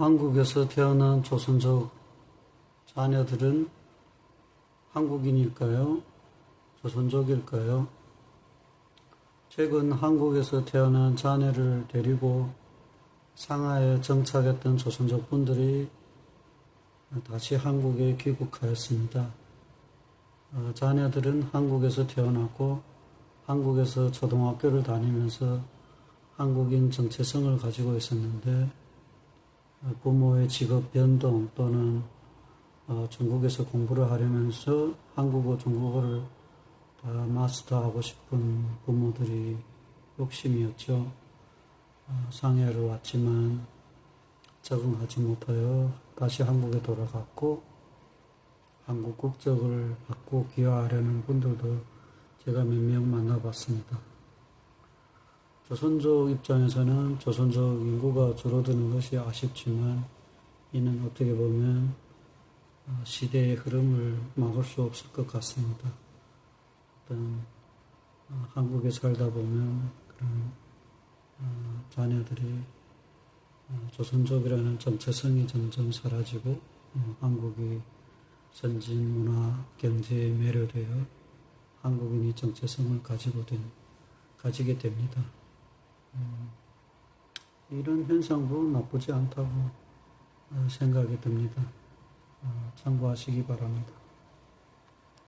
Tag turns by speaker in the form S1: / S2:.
S1: 한국에서 태어난 조선족 자녀들은 한국인일까요? 조선족일까요? 최근 한국에서 태어난 자녀를 데리고 상하에 정착했던 조선족 분들이 다시 한국에 귀국하였습니다. 어, 자녀들은 한국에서 태어났고 한국에서 초등학교를 다니면서 한국인 정체성을 가지고 있었는데 어, 부모의 직업 변동 또는 어, 중국에서 공부를 하려면서 한국어, 중국어를 다 마스터하고 싶은 부모들이 욕심이었죠. 어, 상해를 왔지만 적응하지 못하여 다시 한국에 돌아갔고 한국 국적을 받고 귀화하려는 분들도 제가 몇 명 만나봤습니다. 조선족 입장에서는 조선족 인구가 줄어드는 것이 아쉽지만 이는 어떻게 보면 어, 시대의 흐름을 막을 수 없을 것 같습니다. 어떤 어, 한국에 살다 보면 그런 어, 자녀들이 어, 조선족이라는 정체성이 점점 사라지고 어, 한국이 선진 문화 경제에 매료되어 한국인이 정체성을 가지고 된 가지게 됩니다. 음, 이런 현상도 나쁘지 않다고 어, 생각이 듭니다. 어, 참고하시기 바랍니다.